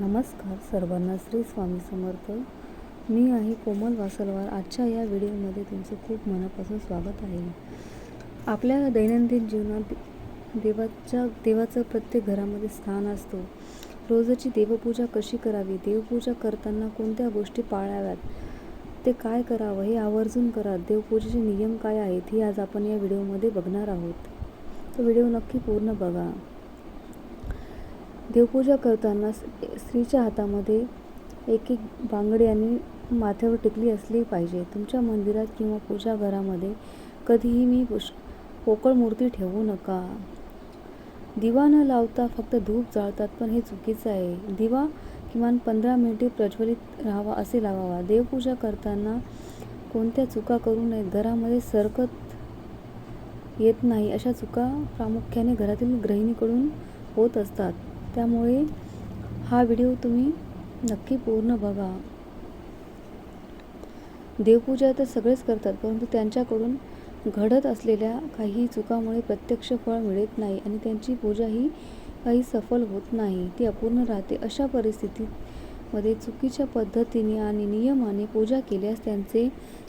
नमस्कार सर्वांना श्री स्वामी समर्थ. मी आहे कोमल वासलवार आजच्या या व्हिडिओमध्ये तुमचं खूप मनापासून स्वागत आहे. आपल्या दैनंदिन जीवनात देवाच्या देवाचं प्रत्येक घरामध्ये स्थान असतो. रोजची देवपूजा कशी करावी देवपूजा करताना कोणत्या गोष्टी पाळाव्यात ते काय करावं हे आवर्जून करा. देवपूजेचे नियम काय आहेत हे आज आपण या व्हिडिओमध्ये बघणार आहोत. तो व्हिडिओ नक्की पूर्ण बघा. देवपूजा करताना स्त्रीच्या हातामध्ये एक एक बांगडी आणि माथ्यावर टिकली असली पाहिजे. तुमच्या मंदिरात किंवा पूजा घरामध्ये कधीही मी पुष पोकळ मूर्ती ठेवू नका. दिवा न लावता फक्त धूप जाळतात पण हे चुकीचं आहे. दिवा किमान पंधरा मिनिटे प्रज्वलित राहावा असे लावावा. देवपूजा करताना कोणत्या चुका करू नयेत. घरामध्ये सरकत येत नाही अशा चुका प्रामुख्याने घरातील गृहिणीकडून होत असतात. त्यामुळे हा व्हिडिओ तुम्ही नक्की पूर्ण बघा. देवपूजा तर सगळेच करतात परंतु त्यांच्याकडून घडत असलेल्या काही चुकामुळे प्रत्यक्ष फळ मिळत नाही आणि त्यांची पूजा ही काही सफल होत नाही. ती अपूर्ण राहते. अशा परिस्थितीत मध्ये चुकीच्या पद्धतीने आणि नियमाने पूजा केल्यास त्यांचे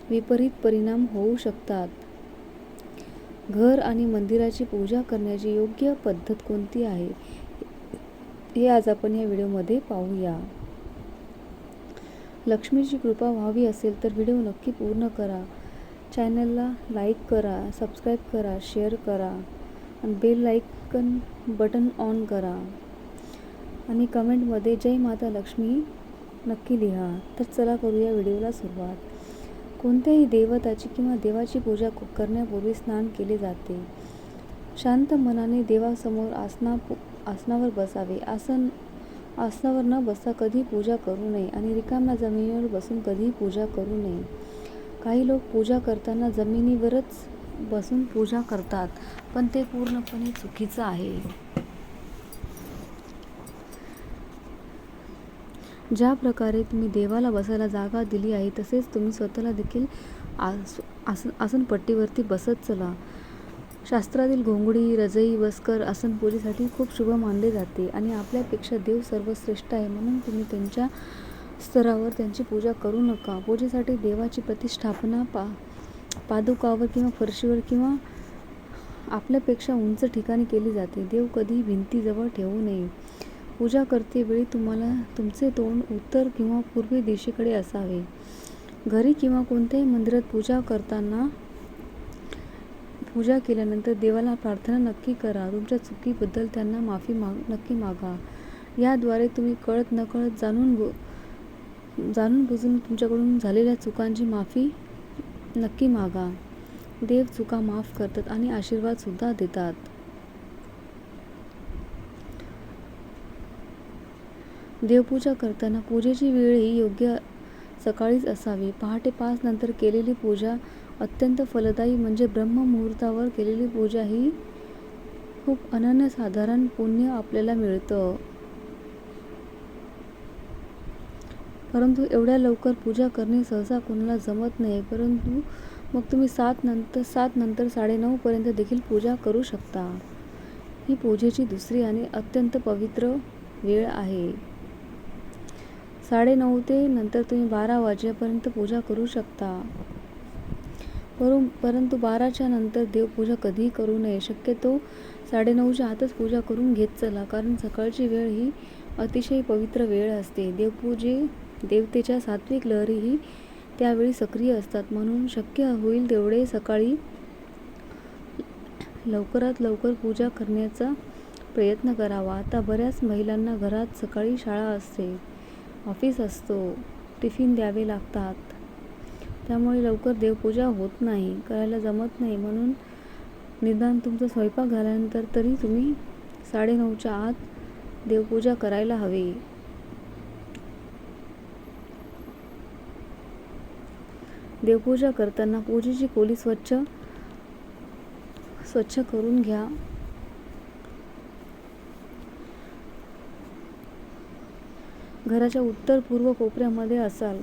विपरीत परिणाम होऊ शकतात. घर आणि मंदिराची पूजा करण्याची योग्य पद्धत कोणती आहे? हे आज आपण या व्हिडिओमध्ये पाहूया. लक्ष्मीची कृपा व्हावी असेल तर व्हिडिओ नक्की पूर्ण करा. चॅनलला लाईक करा सबस्क्राईब करा शेअर करा आणि बेल लाईकन बटन ऑन करा. आणि कमेंटमध्ये जय माता लक्ष्मी नक्की लिहा. तर चला करूया व्हिडिओला सुरुवात. कोणत्याही देवताची किंवा देवाची पूजा करण्यापूर्वी स्नान केले जाते. शांत मनाने देवासमोर आसना आसनावर बसावे. आसन आसनावर न बसता कधी पूजा करू नये आणि रिकाम्या जमिनीवर बसून कधीही पूजा करू नये. काही लोक पूजा करताना जमिनीवरच बसून पूजा करतात पण ते पूर्णपणे चुकीचं आहे. ज्या प्रकारे तुम्ही देवाला बसायला जागा दिली आहे तसेच तुम्ही स्वतःला देखील आस आसन आसनपट्टीवरती बसत चला. शास्त्रातील घोंगडी रजई वस्कर आसन पूजेसाठी खूप शुभ मानले जाते आणि आपल्यापेक्षा देव सर्वश्रेष्ठ आहे म्हणून तुम्ही त्यांच्या स्तरावर त्यांची पूजा करू नका. पूजेसाठी देवाची प्रतिष्ठापना पा पादुकावर किंवा फरशीवर किंवा आपल्यापेक्षा उंच ठिकाणी केली जाते. देव कधी भिंतीजवळ ठेवू नये. पूजा करते वेळी तुम्हाला तुमचे तोंड उत्तर किंवा पूर्वी दिशेकडे असावे. घरी किंवा कोणत्याही मंदिरात पूजा करताना पूजा केल्यानंतर देवाला प्रार्थना नक्की करा. तुमच्या चुकीबद्दल त्यांना माफी माग नक्की मागा. याद्वारे तुम्ही कळत नकळत जाणून बु जाणून बुजून तुमच्याकडून झालेल्या चुकांची माफी नक्की मागा. देव चुका माफ करतात आणि आशीर्वादसुद्धा देतात. देवपूजा करताना पूजेची वेळ ही योग्य सकाळीच असावी. पहाटे पाच नंतर केलेली पूजा अत्यंत फलदायी म्हणजे ब्रह्ममुहूर्तावर केलेली पूजा ही खूप अनन्यसाधारण पुण्य आपल्याला मिळतं. परंतु एवढ्या लवकर पूजा करणे सहसा कोणाला जमत नाही परंतु मग तुम्ही सात नंतर सात नंतर साडेनऊपर्यंत देखील पूजा करू शकता. ही पूजेची दुसरी आणि अत्यंत पवित्र वेळ आहे. साडेनऊ ते नंतर तुम्ही बारा वाजेपर्यंत पूजा करू शकता. परु परंतु बाराच्या नंतर देवपूजा कधीही करू नये. शक्यतो साडेनऊच्या आतच पूजा करून घेत चला कारण सकाळची वेळ ही अतिशय पवित्र वेळ असते. देवपूजे देवतेच्या सात्विक लहरीही त्यावेळी सक्रिय असतात. म्हणून शक्य होईल तेवढे सकाळी लवकरात लवकर पूजा करण्याचा प्रयत्न करावा. आता बऱ्याच महिलांना घरात सकाळी शाळा असते. ऑफिस असतो. टिफिन द्यावे लागतात. त्यामुळे लवकर देवपूजा होत नाही करायला जमत नाही. म्हणून निदान तुमचा स्वयंपाक झाल्यानंतर तरी तुम्ही साडेनऊच्या आत देवपूजा करायला हवी. देवपूजा करताना पूजेची खोली स्वच्छ स्वच्छ करून घ्या. घराच्या उत्तर पूर्व कोपऱ्यामध्ये असाल.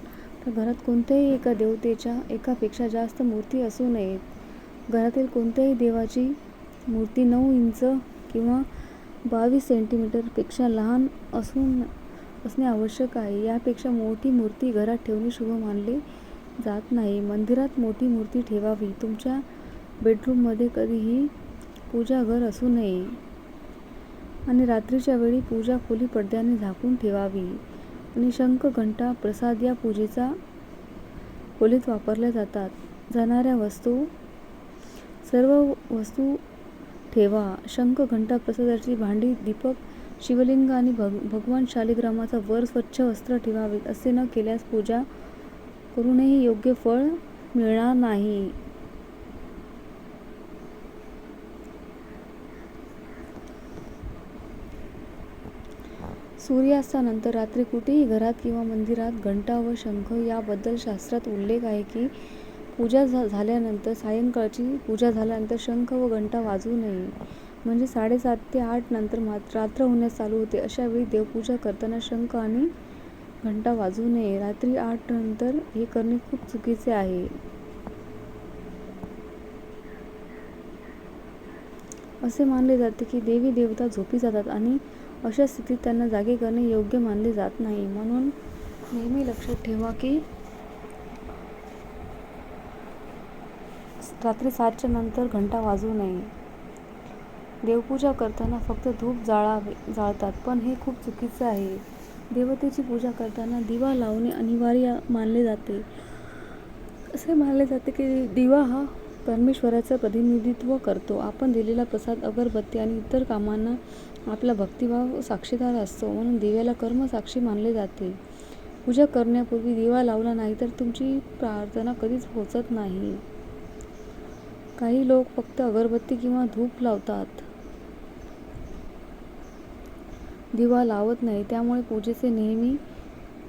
तर घरात कोणत्याही एका देवतेच्या एकापेक्षा जास्त मूर्ती असू नयेत. घरातील कोणत्याही देवाची मूर्ती नऊ इंच किंवा बावीस सेंटीमीटरपेक्षा लहान असून असणे आवश्यक आहे. यापेक्षा मोठी मूर्ती घरात ठेवणे शुभ मानले जात नाही. मंदिरात मोठी मूर्ती ठेवावी. तुमच्या बेडरूममध्ये कधीही पूजाघर असू नये. आणि रात्रीच्या वेळी पूजा खोली पडद्याने झाकून ठेवावी. आणि शंख घंटा प्रसाद या पूजेचा खोलीत वापरल्या जातात. जाणाऱ्या वस्तू सर्व वस्तू ठेवा. शंख घंटा प्रसादाची भांडी दीपक शिवलिंग आणि भग भगवान शालिग्रामाचा वर स्वच्छ वस्त्र ठेवावे असे न केल्यास पूजा करूनही योग्य फळ मिळणार नाही. सूर्यास्तानंतर रात्री कुठेही घरात किंवा मंदिरात घंटा व शंख याबद्दल शास्त्रात उल्लेख आहे की पूजा झा झाल्यानंतर सायंकाळची पूजा झाल्यानंतर शंख व घंटा वाजवू नये. म्हणजे साडेसात ते आठ नंतर मात्र रात्र होण्यास चालू होते. अशा वेळी देवपूजा करताना शंख आणि घंटा वाजू नये. रात्री आठ नंतर हे करणे खूप चुकीचे आहे. असे मानले जाते की देवी देवता झोपी जातात आणि अशा स्थितीत त्यांना जागे करणे योग्य मानले जात नाही. म्हणून नेहमी लक्षात ठेवा की रात्री सातच्या नंतर घंटा वाजवू नये. देवपूजा करताना फक्त धूप जाळावे जाळतात पण हे खूप चुकीचं आहे. देवतेची पूजा करताना दिवा लावणे अनिवार्य मानले जाते. असे मानले जाते की दिवा हा परमेश्वराचं प्रतिनिधित्व करतो. आपण दिलेला प्रसाद अगरबत्ती आणि इतर कामांना आपला भक्तिभाव साक्षीदार असतो. म्हणून दिव्याला कर्म साक्षी मानले जाते. पूजा करण्यापूर्वी दिवा लावला नाही तर तुमची प्रार्थना कधीच पोचत नाही. काही लोक फक्त अगरबत्ती किंवा धूप लावतात. दिवा लावत नाही. त्यामुळे पूजेचे नेहमी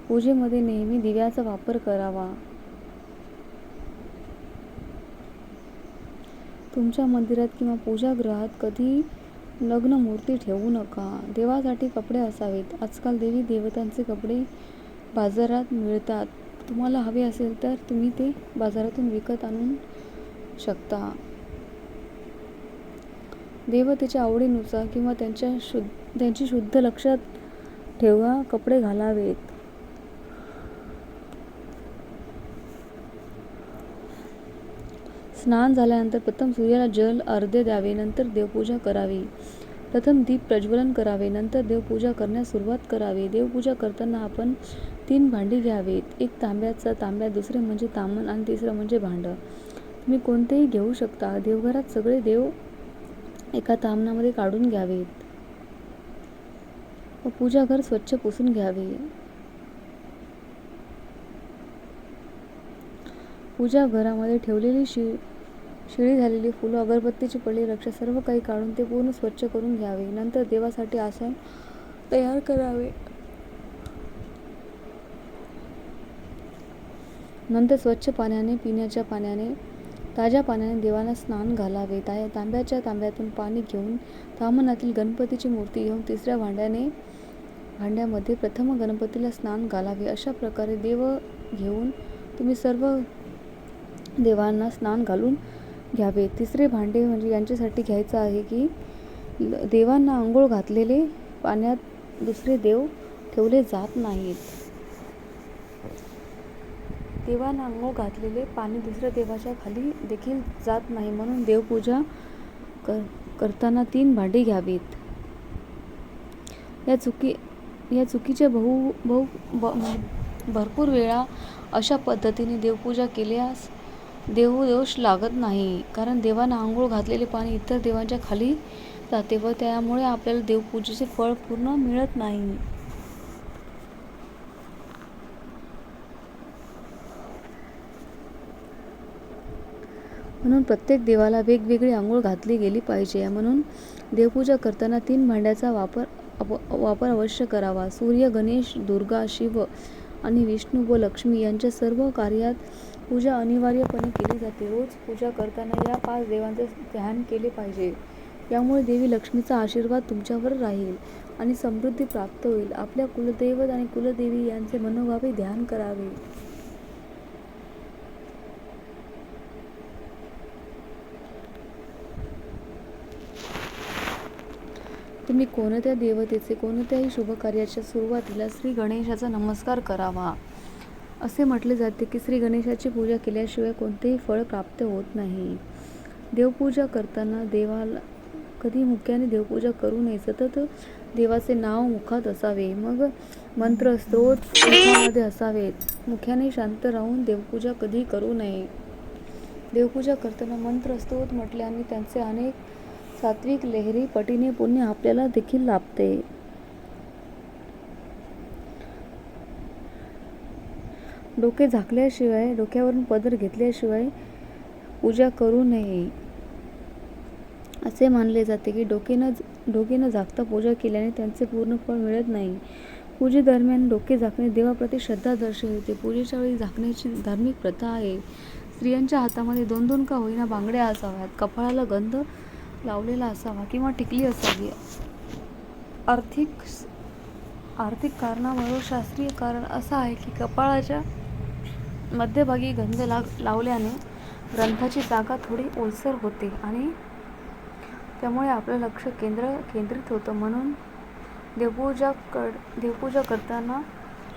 पूजेमध्ये नेहमी दिव्याचा वापर करावा. तुमच्या मंदिरात किंवा पूजागृहात कधी लग्न मूर्ती ठेवू नका. देवासाठी कपडे असावेत. आजकाल देवी देवतांचे कपडे बाजारात मिळतात. तुम्हाला हवे असेल तर तुम्ही ते बाजारातून विकत आणून शकता. देवतेच्या आवडीनुसार किंवा त्यांच्या शुद्ध त्यांची शुद्ध लक्षात ठेवा कपडे घालावेत. स्नान झाल्यानंतर प्रथम सूर्याला जल अर्धे द्यावे नंतर देवपूजा करावी. प्रथम दीप प्रज्वलन करावे नंतर देवपूजा करण्यास सुरुवात करावी. देवपूजा करताना आपण तीन भांडी घ्यावेत. एक तांब्याचा तांब्या दुसरे म्हणजे तामण आणि तिसरं म्हणजे भांडं. तुम्ही कोणतेही घेऊ शकता. देवघरात सगळे देव एका तामणामध्ये काढून घ्यावेत. व पूजाघर स्वच्छ पुसून घ्यावे. पूजा घरामध्ये ठेवलेली शि शिळी झालेली फुलं अगरबत्तीची पडलेली रक्षा सर्व काही काढून ते पूर्ण स्वच्छ करून घ्यावे. नंतर देवासाठी आसन तयार करावे. नंतर स्वच्छ पाण्याने पिण्याच्या पाण्याने ताज्या पाण्याने देवाला स्नान घालावे. ताया तांब्याच्या तांब्यातून पाणी घेऊन तामनातील गणपतीची मूर्ती घेऊन तिसऱ्या भांड्याने भांड्यामध्ये प्रथम गणपतीला स्नान घालावे. अशा प्रकारे देव घेऊन तुम्ही सर्व देवांना स्नान घालून घ्यावे. तिसरे भांडे म्हणजे यांच्यासाठी घ्यायचं आहे की देवांना आंघोळ घातलेले पाण्यात दुसरे देव ठेवले जात नाहीत. देवांना आंघोळ घातलेले पाणी दुसऱ्या देवाच्या खाली देखील जात नाही. म्हणून देवपूजा कर करताना तीन भांडे घ्यावीत. या चुकी या चुकीच्या बहु बहु म्हणजे भरपूर वेळा अशा पद्धतीने देवपूजा केल्यास देवदोष लागत नाही. कारण देवांना आंघोळ घातलेले पाणी इतर देवांच्या खाली जाते व त्यामुळे आपल्याला देवपूजेचे फळ पूर्ण मिळत नाही. म्हणून प्रत्येक देवाला वेगवेगळी आंघोळ घातली गेली पाहिजे. म्हणून देवपूजा करताना तीन भांड्याचा वापर अप- वापर अवश्य करावा. सूर्य गणेश दुर्गा शिव आणि विष्णू व लक्ष्मी यांच्या सर्व कार्यात पूजा अनिवार्यपणे केली जाते. रोज पूजा करताना या पाच देवांचे ध्यान केले पाहिजे. यामुळे देवी लक्ष्मीचा आशीर्वाद तुमच्यावर राहील आणि समृद्धी प्राप्त होईल. आपल्या कुलदैवत आणि कुलदेवी यांचे मनोभावे ध्यान करावे. तुम्ही कोणत्या देवतेचे कोणत्याही शुभकार्याच्या सुरुवातीला श्री गणेशाचा नमस्कार करावा. असे म्हटले जाते की श्री गणेशाची पूजा केल्याशिवाय कोणतेही फळ प्राप्त होत नाही. देवपूजा करताना देवाला कधी मुख्याने देवपूजा करू नये सतत देवाचे नाव मुखात असावे. मग मंत्र स्त्रोत मुखामध्ये असावेत मुख्याने शांत राहून देवपूजा कधी करू नये. देवपूजा करताना मंत्र स्तोत्र म्हटल्याने त्यांचे अनेक सात्विक लहरी पटीने पुण्य आपल्याला देखील लाभते. डोके झाकल्याशिवाय डोक्यावरून पदर घेतल्याशिवाय पूजा करू नये. असे मानले जाते की डोके न डोके न झाकता पूजा केल्याने त्यांचे पूर्ण फळ मिळत नाही. पूजेदरम्यान डोके झाकणे देवाप्रती श्रद्धा दर्शवते. पूजेच्या वेळी झाकण्याची धार्मिक प्रथा आहे. स्त्रियांच्या हातामध्ये दोन दोन का होईना बांगड्या असाव्यात कपाळाला गंध लावलेला असावा किंवा टिकली असावी. आर्थिक आर्थिक कारणामुळे शास्त्रीय कारण असं आहे की कपाळाच्या मध्यभागी गंध लाग लावल्याने ग्रंथाची जागा थोडी ओलसर होते आणि त्यामुळे आपलं लक्ष केंद्र केंद्रित होतं. म्हणून देवपूजा कर देवपूजा करताना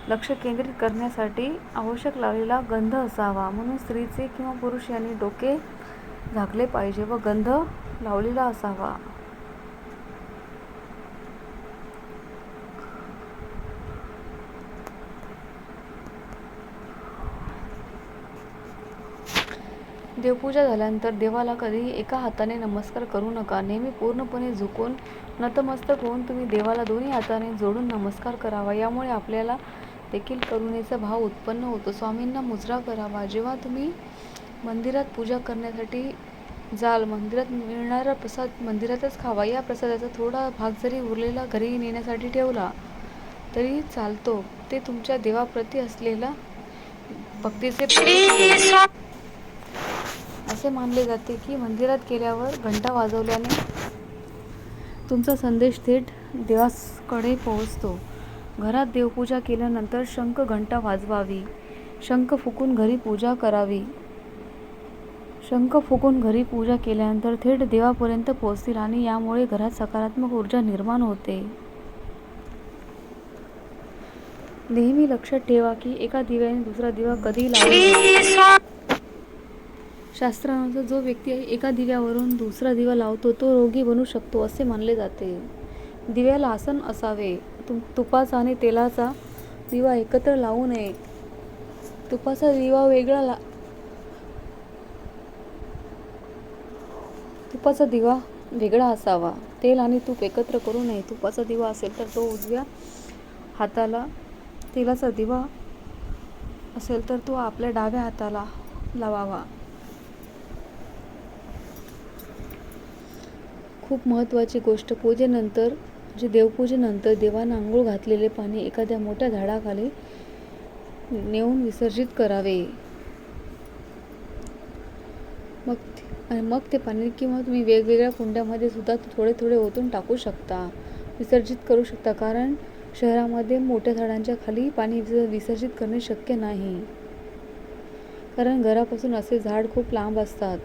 लक्ष केंद्रित करण्यासाठी आवश्यक लावलेला गंध असावा. म्हणून स्त्रीचे किंवा पुरुष यांनी डोके झाकले पाहिजे व गंध लावलेला असावा. देवपूजा झाल्यानंतर देवाला कधीही एका हाताने नमस्कार करू नका. नेहमी पूर्णपणे झुकून नतमस्तक होऊन तुम्ही देवाला दोन्ही हाताने जोडून नमस्कार करावा. यामुळे आपल्याला देखील करुणेचा भाव उत्पन्न होतो. स्वामींना मुजरा करावा. जेव्हा तुम्ही मंदिरात पूजा करण्यासाठी जाल मंदिरात मिळणारा प्रसाद मंदिरातच खावा. या प्रसादाचा थोडा भाग जरी उरलेला घरी नेण्यासाठी ठेवला तरी चालतो. ते तुमच्या देवाप्रती असलेला भक्तीचे प्रतीक असे मानले जाते की मंदिरात गेल्यावर घंटा वाजवल्याने तुमचा संदेश थेट देवाकडे पोहोचतो. घरात देवपूजा केल्यानंतर शंख घंटा वाजवावी शंख फुकून घरी पूजा करावी. शंख फुकून घरी पूजा केल्यानंतर थेट देवापर्यंत पोहोचतील आणि यामुळे घरात सकारात्मक ऊर्जा निर्माण होते. नेहमी लक्षात ठेवा की एका दिव्याने दुसरा दिवा कधी लावला शास्त्रानुसार जो व्यक्ती एका दिव्यावरून दुसरा दिवा लावतो तो रोगी बनू शकतो असे मानले जाते. दिव्याला आसन असावे. तुम तुपाचा आणि तेलाचा दिवा एकत्र लावू नये. तुपाचा दिवा वेगळा ला तुपाचा दिवा वेगळा असावा. तेल आणि तूप एकत्र करू नये. तुपाचा दिवा असेल तर तो उजव्या हाताला तेलाचा दिवा असेल तर तो आपल्या डाव्या हाताला लावावा. खूप महत्त्वाची गोष्ट पूजेनंतर म्हणजे देवपूजेनंतर देवानं आंघोळ घातलेले पाणी एखाद्या मोठ्या झाडाखाली नेऊन विसर्जित करावे. मग ते- आणि मग ते पाणी किंवा तुम्ही वेगवेगळ्या कुंड्यामध्ये सुद्धा थोडे थोडे ओतून टाकू शकता. विसर्जित करू शकता कारण शहरामध्ये मोठ्या झाडांच्या खाली पाणी विसर्जित करणे शक्य नाही. कारण घरापासून असे झाड खूप लांब असतात.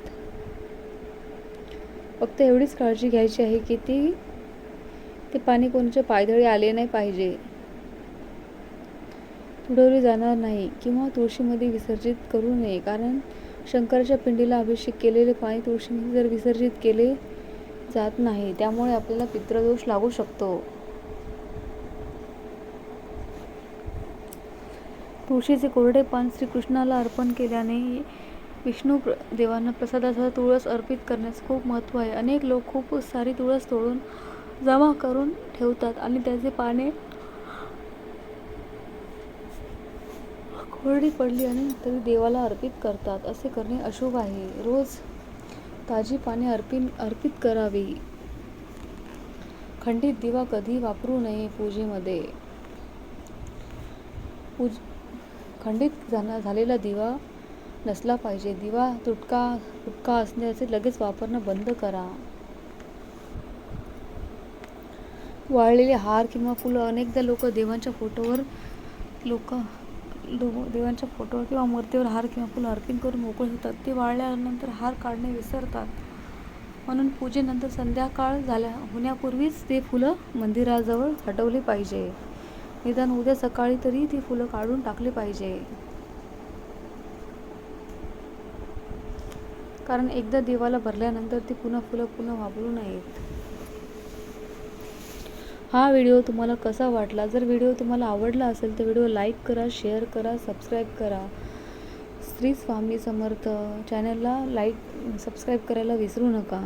फक्त एवढीच काळजी घ्यायची आहे की ती ते पाणी कोणाच्या पायदळी आले नाही पाहिजे. तुडवले जाणार नाही किंवा तुळशीमध्ये विसर्जित करू नये. कारण शंकराच्या पिंडीला अभिषेक केलेले पाणी तुळशीमध्ये जर विसर्जित केले जात नाही त्यामुळे आपल्याला पित्रदोष लागू शकतो. तुळशीचे कोरडे पान श्रीकृष्णाला अर्पण केल्याने विष्णू प्र देवांना प्रसादासह तुळस अर्पित करण्यास खूप महत्त्व आहे. अनेक लोक खूप सारी तुळस तोडून जमा करून ठेवतात आणि त्याचे पाने कोरडी पडली आणि तरी देवाला अर्पित करतात. असे करणे अशुभ आहे. रोज ताजी पाने अर्पिन अर्पित करावी. खंडित दिवा कधी वापरू नये पूजेमध्ये? पूज खंडित झाला झालेला दिवा नसला पाहिजे. दिवा तुटका तुटका असण्याचे लगेच वापरणं बंद करा. वाळलेले हार किंवा फुलं अनेकदा लोक देवांच्या फोटोवर लोक देवांच्या फोटोवर किंवा मूर्तीवर हार किंवा फुलं अर्पण करून मोकळे होतात. ते वाळल्यानंतर हार काढणे विसरतात. म्हणून पूजेनंतर संध्याकाळ झाल्या होण्यापूर्वीच ते फुलं मंदिराजवळ हटवली पाहिजे. निदान उद्या सकाळी तरी ती फुलं काढून टाकली पाहिजे. कारण एकदा देवाला भरल्यानंतर ती पुन्हा फुलं पुन्हा वापरू नयेत. हा व्हिडिओ तुम्हाला कसा वाटला? जर व्हिडिओ तुम्हाला आवडला असेल तर व्हिडिओ लाईक करा शेअर करा सबस्क्राईब करा. श्री स्वामी समर्थ. चॅनलला लाईक सबस्क्राईब करायला विसरू नका.